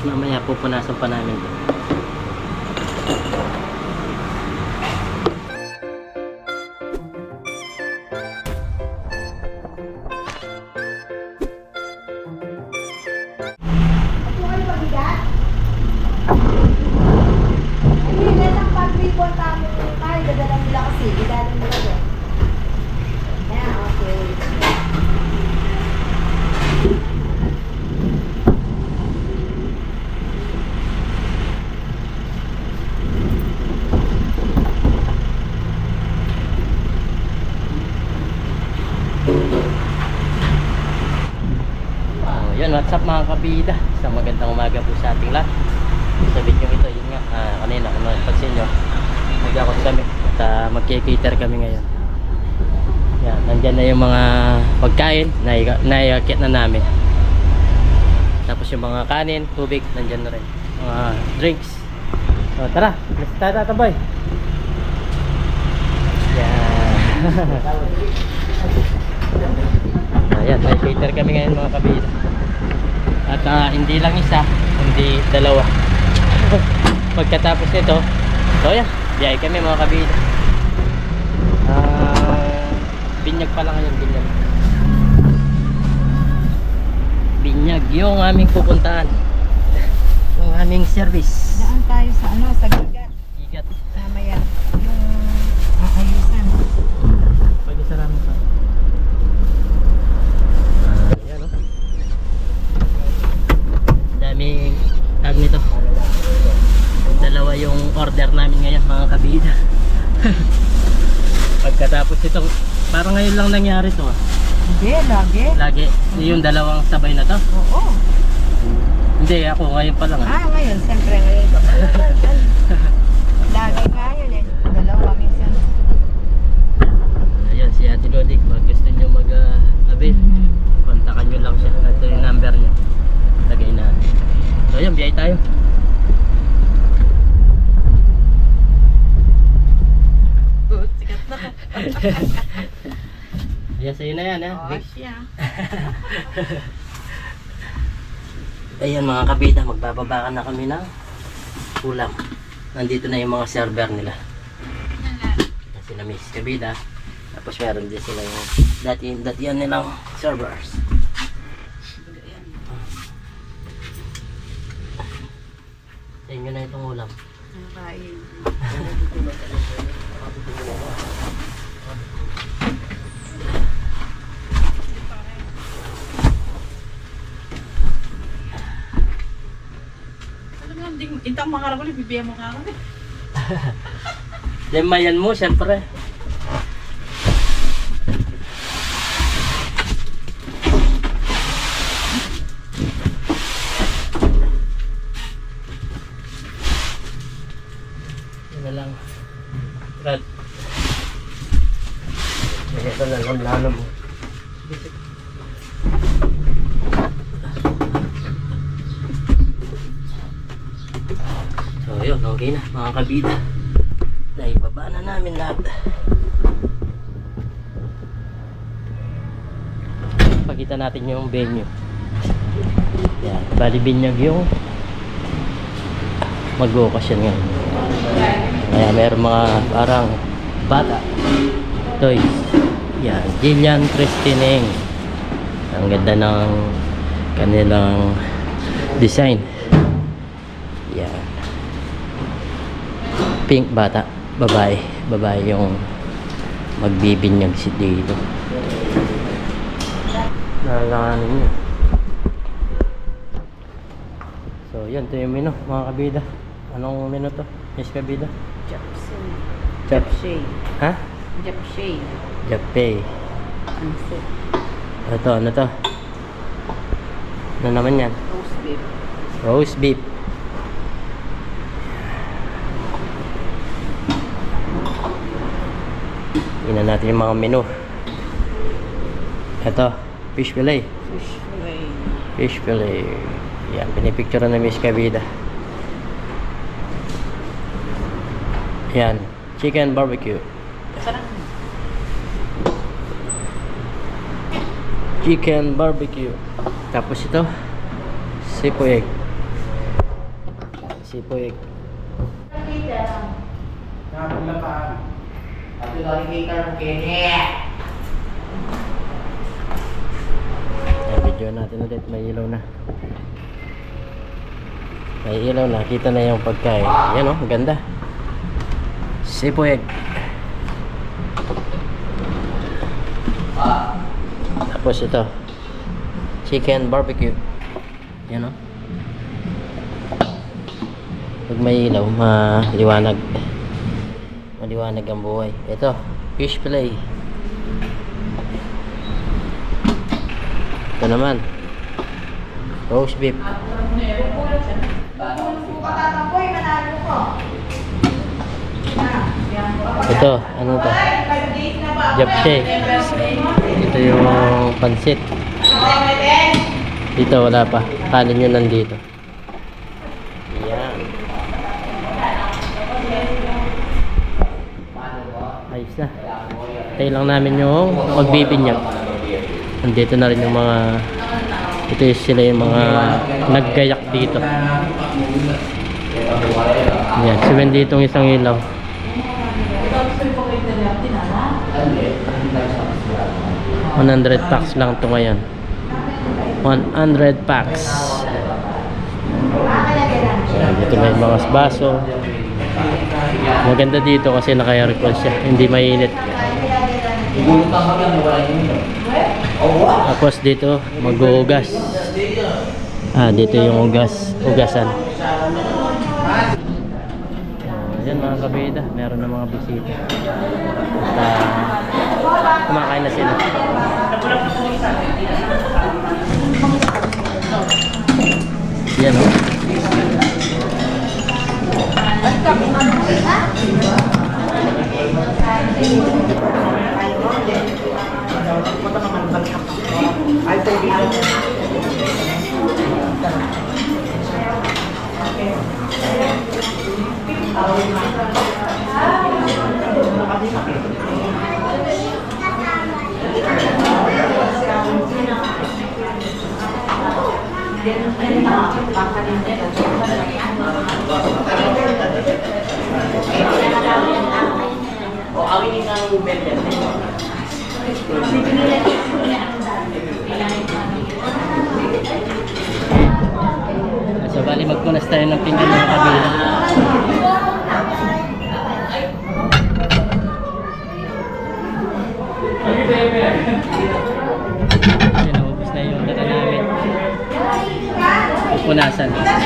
Tapos mamaya pupunasan pa namin doon. Kabida? Isang magandang umaga po sa ating lahat. Sa video ito, yun nga, ah, kanina, kung napansin nyo, nag-akot kami at uh, magkikater kami ngayon. Yan, nandyan na yung mga pagkain, nai- naiakit na namin. Tapos yung mga kanin, tubig, nandyan na rin. Mga drinks. So, tara, let's tara, taboy. Yan. Ayan, cater kami ngayon mga kabila. At ah, hindi lang isa, hindi dalawa. Pagkatapos nito, so yan, biyay kami mga kabila. Ah, binyag pa lang ngayon, binyag. Binyag, yung aming pupuntahan. Yung aming service. Daan tayo sa ano, sa gigat. Igat. Mamaya, yung aayusan. Pwede sarami pa. Ah, yan oh. Daming tag nito. Dalawa yung order namin ngayon mga kabida. Pagkatapos itong parang ngayon lang nangyari to. ah. Hindi, lagi. Lagi yung dalawang sabay na to. Oo. Hindi ako ngayon pa lang. ah. Ah, ngayon, siyempre ngayon. Lagi nga yun eh. Dalawa minsan. Ayan si Ate Lodi, pag gusto niyo mag-avail, kontakan nyo lang siya. Ito yung number niya. Lagay na. So yun, biyay tayo. Sikat na. Ayan, sa'yo na yan, ha? Oh, Vic. siya. Ayan mga kabida, magbababa na kami ng ulam. Nandito na yung mga server nila. Sila Miss Kabida. Tapos meron din sila yung dati, dati yan nilang servers. Inyo na itong ulam. Kain. Ko, bibigyan mo ka ako. Lemayan mo, syempre. Yun na lang. Brad. Ito na lang lalo mo. So yun, okay na mga kabida. Naibaba na namin lahat. Pakita natin yung venue. Yan, bali binyag yung mag-okasyon ngayon. Kaya meron mga parang bata. Toys. Yan, Jillian Christineng. Ang ganda ng kanilang design. Yan pink bata, babae. Babae yung magbibinyag si dito. Nalalahanin niyo. So, yan. Ito yung menu, mga kabida. Anong menu to? Miss kabida? Japsay. Jap. Japsay. Ha? Japsay. Soup. Ito, ano to? Ano naman yan? Roast beef. Roast beef. Tingnan natin yung mga menu. Ito, fish fillet. Fish fillet. Fish fillet. Yan, pinipicture na Miss Kabida. Yan, chicken barbecue. Sarang Chicken barbecue. Tapos ito, sipo egg. Sipoy. Ato lagi kita. Ayan, video natin ulit. May ilaw na. May ilaw na. Kita na yung pagkain. Yan o, oh, ganda. Sipoy. Tapos ito. Chicken barbecue. Yan o. Pag may ilaw, maliwanag. Maliwanag ang buhay. Ito, fish fillet. Ito naman. Roast beef. Ito, ano to? Japche. Ito yung pansit. Dito wala pa. Kanin nyo nandito. Yan. Ayos na. Tayo lang namin yung magbibinyag. Nandito na rin yung mga ito yung sila yung mga naggayak dito. Yan, si Wendy itong isang ilaw. 100 packs lang to ngayon. 100 packs. Ayan, dito may mga baso. Maganda dito kasi naka-aircon siya. Hindi mainit. Kami Oh. Tapos dito, maghuhugas. Ah, dito yung ugas. Ugasan. Ah, Ayan mga kabida, meron na mga bisita. At ah, kumakain na sila. Yan o. O, awin yung ang bender. So bali magpunas tayo ng pinggan mga kabila. Ayan, naubos na yung data namin. Punasan. Bagong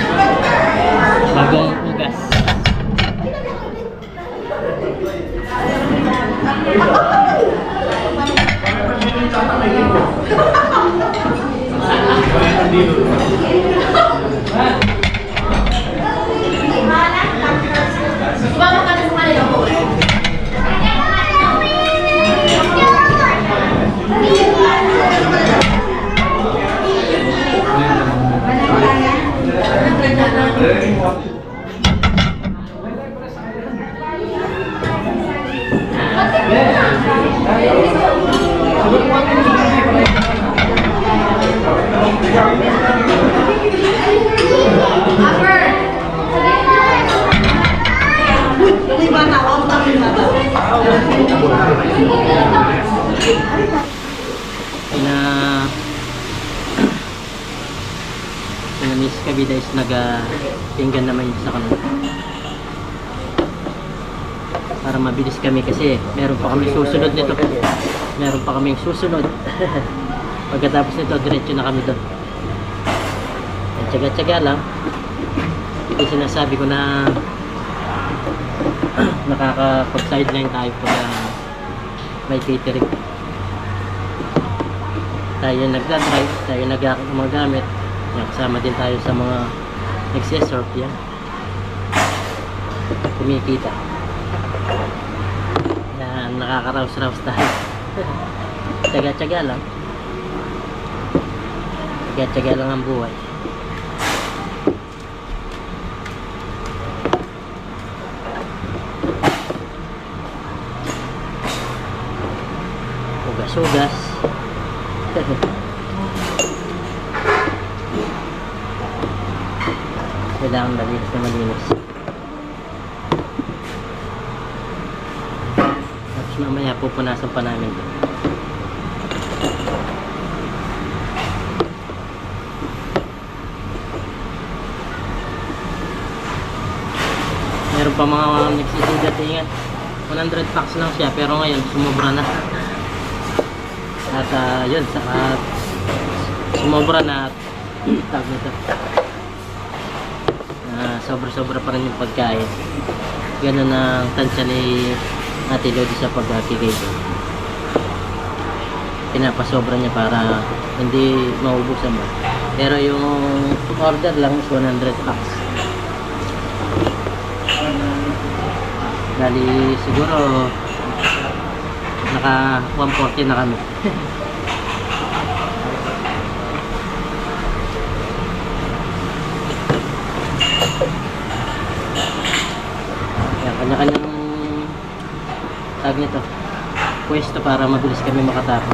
na na Miss Kabida is nag-pinggan naman yun sa kanila. Para mabilis kami kasi meron pa kami susunod nito. Meron pa kaming susunod. Pagkatapos nito diretso na kami doon tsaga-tsaga lang. Ito sinasabi ko na nakakapag sideline tayo pag ah, may catering. Tayo nagdadrive, tayo nagagamit yan, kasama din tayo sa mga nagsisurf yan kumikita. Yan, nakakaraos-raos tayo. Tsaga-tsaga lang. Tsaga-tsaga lang ang buhay ugas-ugas Kailangan malinis na malinis. Tapos mamaya pupunasan pa namin ito. Meron pa mga nagsisigatingan. 100 packs lang siya pero ngayon sumobra na. At ah, yun, sa, at sumobra na at tawag nito. Ah, sobra-sobra pa rin yung pagkain. Ganun ang tansya ni Ate Lodi sa pagkakigay ko. Pinapasobra niya para hindi maubusan ba. Pero yung order lang is 100 packs. Dali siguro naka 140 na kami. Kaya kanya-kanyang tag nito. Pwesto para mabilis kami makatapos.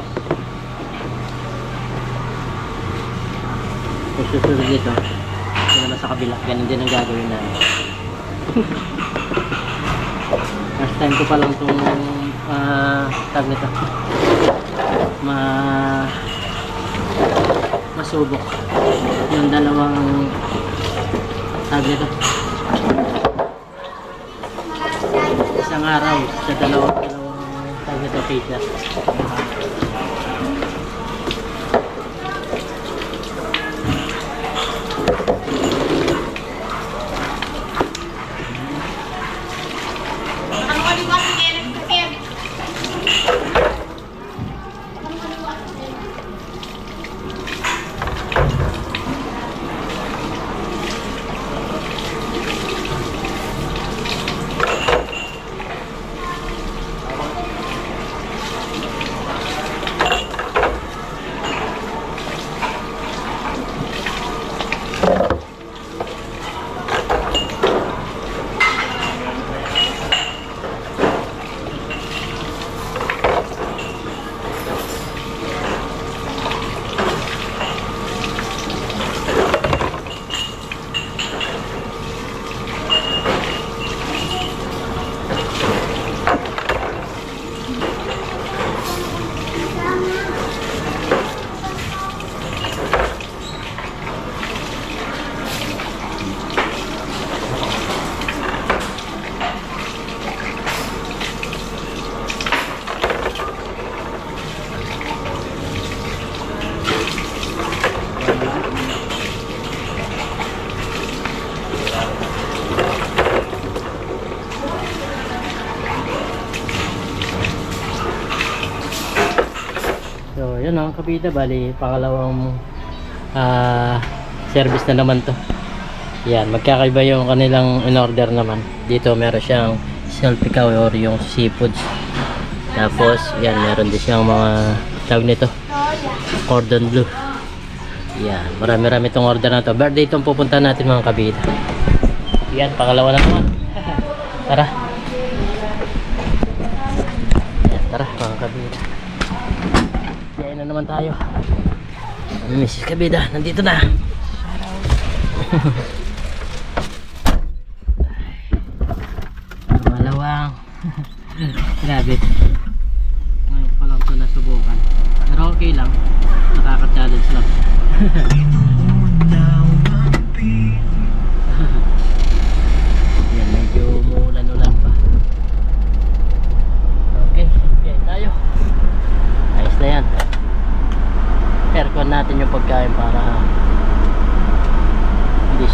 Kung susunod nito, ito naman sa kabila. Ganun din ang gagawin namin. Last time ko pa lang itong ah, tag nito. Ma masubok. Yung dalawang tag nito. Isang araw sa dalawang tag nito pizza. So, kabida. Bali, pangalawang ah, service na naman to. Yan, magkakaiba yung kanilang in-order naman. Dito meron siyang selfie or yung seafoods. Tapos, yan, meron din siyang mga tawag nito. Cordon bleu. Yan, marami-rami itong order na to. Birthday itong pupunta natin mga kabida. Yan, pangalawa na naman. tara. Yan, tara mga kabida. Yan na naman tayo. Mrs. Kabida, nandito na.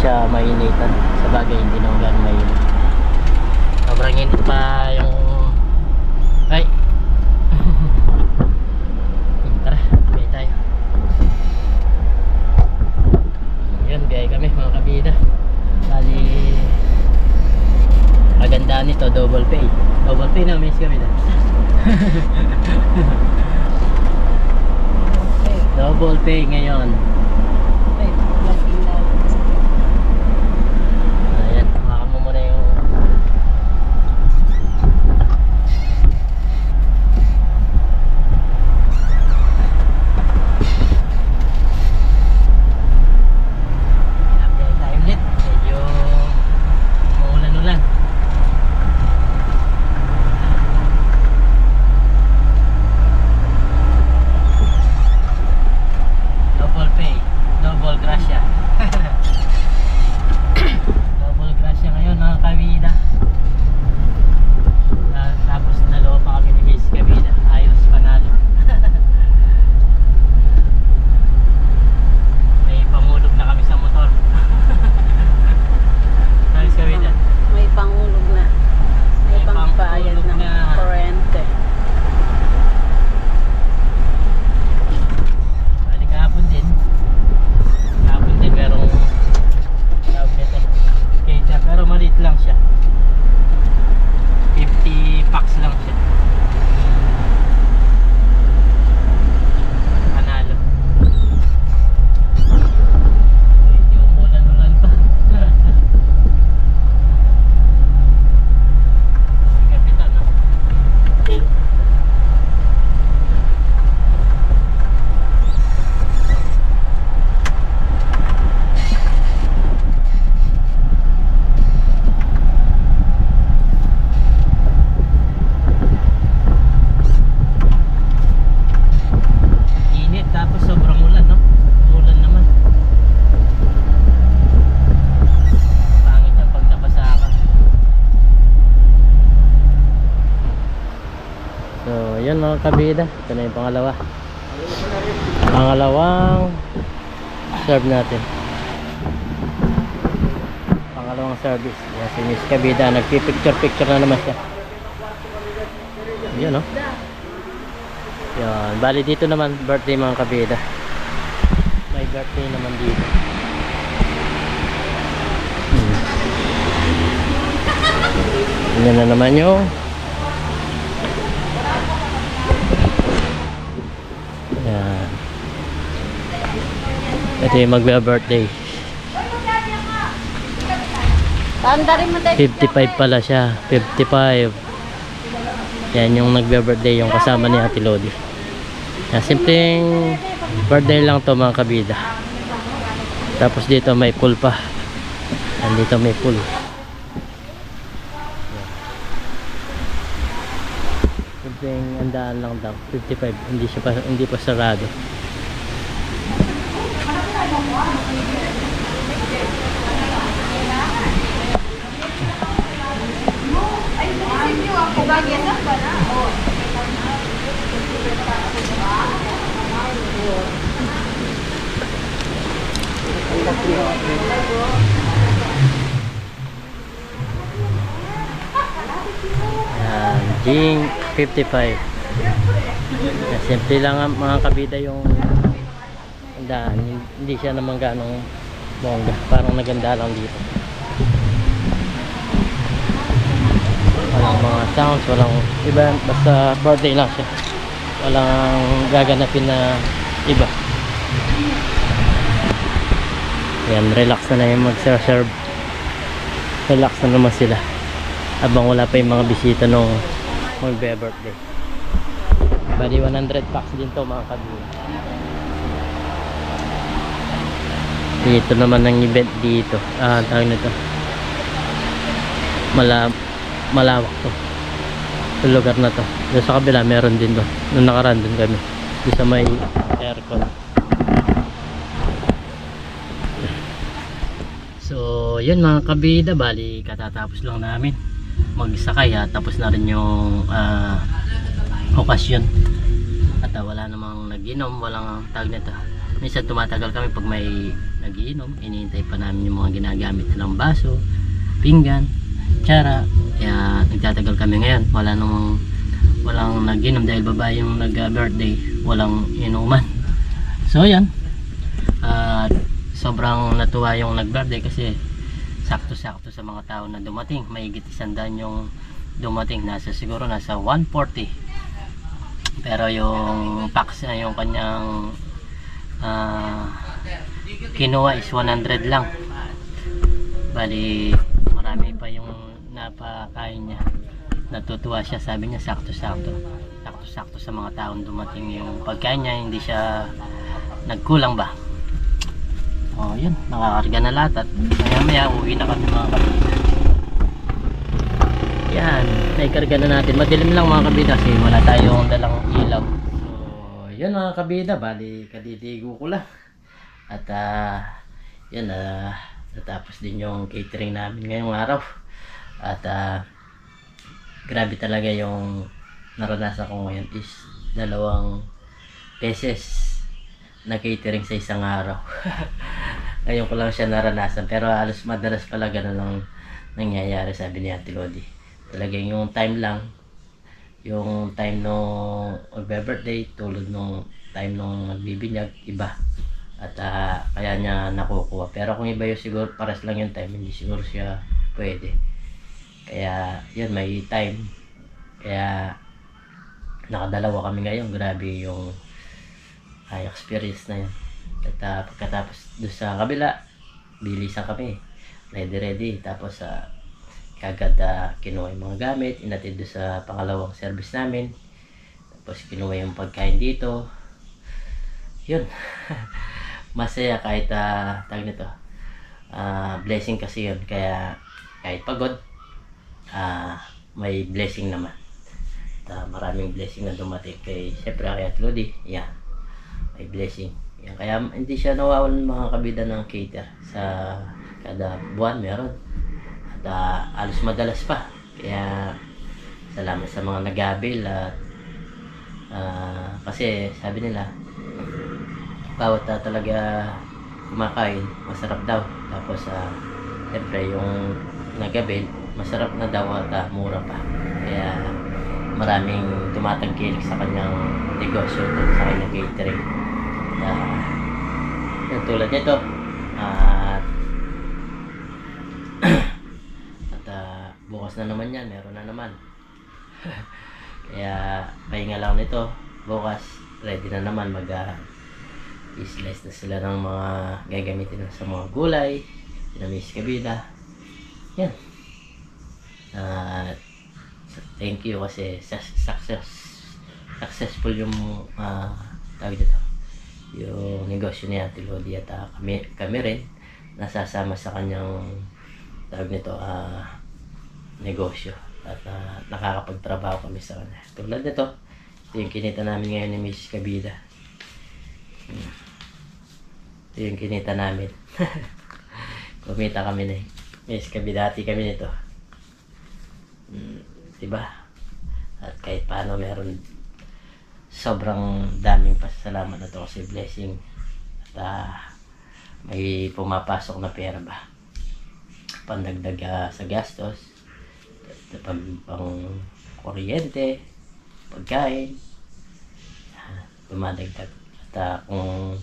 siya mainitan. Sa bagay, hindi naman gano'ng mainit. Sobrang init pa yung... Ay! Tara, biyay tayo. Yun, biyay kami mga kabida. Bali... Maganda nito, double pay. Double pay na, miss kami na. Double pay ngayon. Mga kabida. Ito na yung pangalawa. Pangalawang serve natin. Pangalawang service. Yan si Miss Kabida. Nagpipicture-picture na naman siya. Yun, no? Yan. Bali dito naman birthday mga kabida. May birthday naman dito. Hmm. Yan na naman yung Yan. Ito yung magbe-birthday. Tanda rin mo tayo. 55 pala siya. 55. Yan yung nagbe-birthday yung kasama ni Ate Lodi. Yan, simpleng birthday lang to mga kabida. Tapos dito may pool pa. Yan, dito may pool. Simpleng andaan lang daw. 55. Hindi siya pa, hindi pa sarado. Yan, Jing 55. Yan, simple lang ang mga kabida yung daan. Hindi siya naman ganong bongga. Parang naganda lang dito. Walang mga sounds, walang iba. Basta birthday lang siya. Walang gaganapin na iba. Yan, relax na na yung mag-serve. Relax na naman sila habang wala pa yung mga bisita nung magbe-birthday. Bali 100 packs din to mga kabila. Dito naman ang event dito. Ah, tawag nito. Mala malawak to. Yung lugar na to. Doon sa kabila meron din doon. Nung nakaraan doon kami. Doon sa may aircon. So, yun mga kabida, bali katatapos lang namin magsakay ha, tapos na rin yung ah, okasyon. At ah, wala namang naginom, walang tag nito. Minsan tumatagal kami pag may nagiinom, iniintay pa namin yung mga ginagamit nilang baso, pinggan, tsara. Kaya nagtatagal kami ngayon, wala namang walang naginom dahil babae yung nag-birthday, walang inuman. So yan. At sobrang natuwa yung nag-birthday kasi sakto-sakto sa mga tao na dumating. May isandaan yung dumating. Nasa siguro nasa 140. Pero yung packs na yung kanyang ah, kinuha is 100 lang. Bali napakain niya. Natutuwa siya. Sabi niya sakto-sakto. Sakto-sakto sa mga taong dumating yung pagkain niya. Hindi siya nagkulang ba. Oh, yun. Nakakarga na lahat at maya maya uwi na kami mga kabida. Yan. Naikarga na natin. Madilim lang mga kabida kasi wala tayong dalang ilaw. So, yun mga kabida. Bali, kaditigo ko lang. At ah, yun, ah, natapos din yung catering namin ngayong araw. At ah, grabe talaga yung naranasan ko ngayon is dalawang beses na catering sa isang araw. ngayon ko lang siya naranasan pero halos madalas pala ganun lang nangyayari sabi ni Ate Lodi. Talagang yung time lang yung time nung birthday tulad nung time nung nagbibinyag iba at ah, kaya niya nakukuha pero kung iba yung siguro pares lang yung time hindi siguro siya pwede kaya yun may time. Kaya nakadalawa kami ngayon. Grabe yung ay experience na yun. At ah, pagkatapos doon sa kabila bilisan kami. Ready ready tapos sa kagad ah, kinuha yung mga gamit. Inatid doon sa pangalawang service namin. Tapos kinuha yung pagkain dito. Yun. Masaya kahit uh, tag nito. Ah, blessing kasi yun. Kaya kahit pagod ah, may blessing naman. At ah, maraming blessing na dumating kay syempre kay Ate Lodi. Yan. May blessing. Yan. kaya hindi siya nawawalan mga kabida ng cater sa kada buwan meron. At ah, alos madalas pa. Kaya salamat sa mga nagabil at ah, kasi sabi nila bawat na talaga kumakain masarap daw. Tapos ah siyempre yung nagabil masarap na daw at ah, mura pa. Kaya maraming tumatangkilik sa kanyang negosyo dun sa kanyang catering. Uh, yan, tulad nito at at ah, bukas na naman yan meron na naman. Kaya pahinga lang nito. Bukas ready na naman mag ah, i-slice na sila ng mga gagamitin sa mga gulay sinamis kabida yan at thank you kasi success successful yung ah tawag dito. Yung negosyo ni Ate Lodi at ah, kami, kami rin nasasama sa kanyang tawag nito ah negosyo. At ah, nakakapagtrabaho kami sa kanya. Tulad nito ito yung kinita namin ngayon ni Miss Kabida Hmm. ito yung kinita namin. Kumita kami na eh. Miss Kabidati kami nito diba? At kahit paano meron sobrang daming pasasalamat na to kasi blessing. At ah, may pumapasok na pera ba? Pandagdag ah, sa gastos at pang, kuryente pagkain ah, dumadagdag. At ah, kung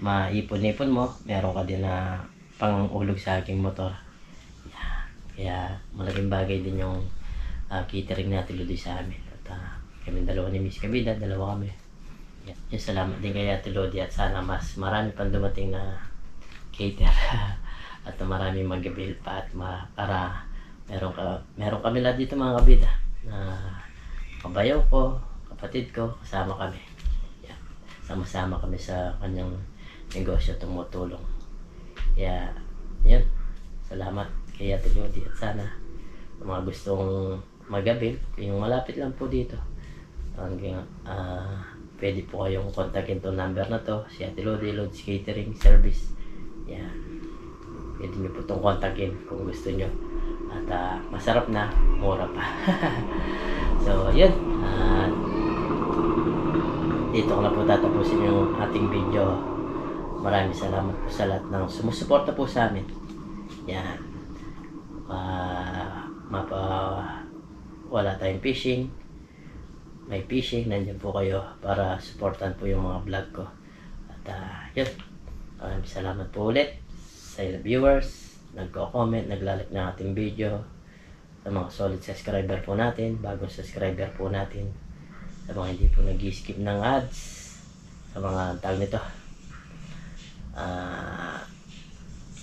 maipon-ipon mo meron ka din na pang ulog sa aking motor kaya malaking bagay din yung uh, catering natin Lodi sa amin. At uh, kami dalawa ni Miss Kabida, dalawa kami. Yan. Yan, salamat din kay Ate Lodi at sana mas marami pang dumating na cater at marami magabil pa at ma para meron ka meron kami lahat dito mga kabida na kabayaw ko, kapatid ko, kasama kami. Yan. Sama-sama kami sa kanyang negosyo tumutulong. Kaya, yan. Salamat kay Ate Lodi at sana mga gustong magabil, yung malapit lang po dito. Hanggang, ah, pwede po kayong kontakin to number na to, si Ate Lodi, Lod's Catering Service. Yan. Pwede nyo po itong kontakin kung gusto nyo. At ah, masarap na, mura pa. so, yun. At dito ko na po tatapusin yung ating video. Maraming salamat po sa lahat ng sumusuporta po sa amin. Yan uh, mapa wala tayong fishing may fishing nandiyan po kayo para supportan po yung mga vlog ko. At uh, yun. Maraming salamat po ulit sa ilang viewers. Nagko-comment, naglalike ng ating video. Sa mga solid subscriber po natin bagong subscriber po natin. Sa mga hindi po nag-skip ng ads. Sa mga tag nito. Ah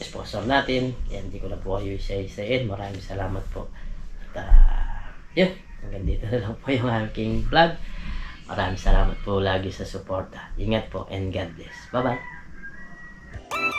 sponsor natin. Yan, hindi ko na po kayo isa-isain. Maraming salamat po. At uh, yun, hanggang dito na lang po yung aking vlog. Maraming salamat po lagi sa suporta. Ingat po and God bless. Bye-bye.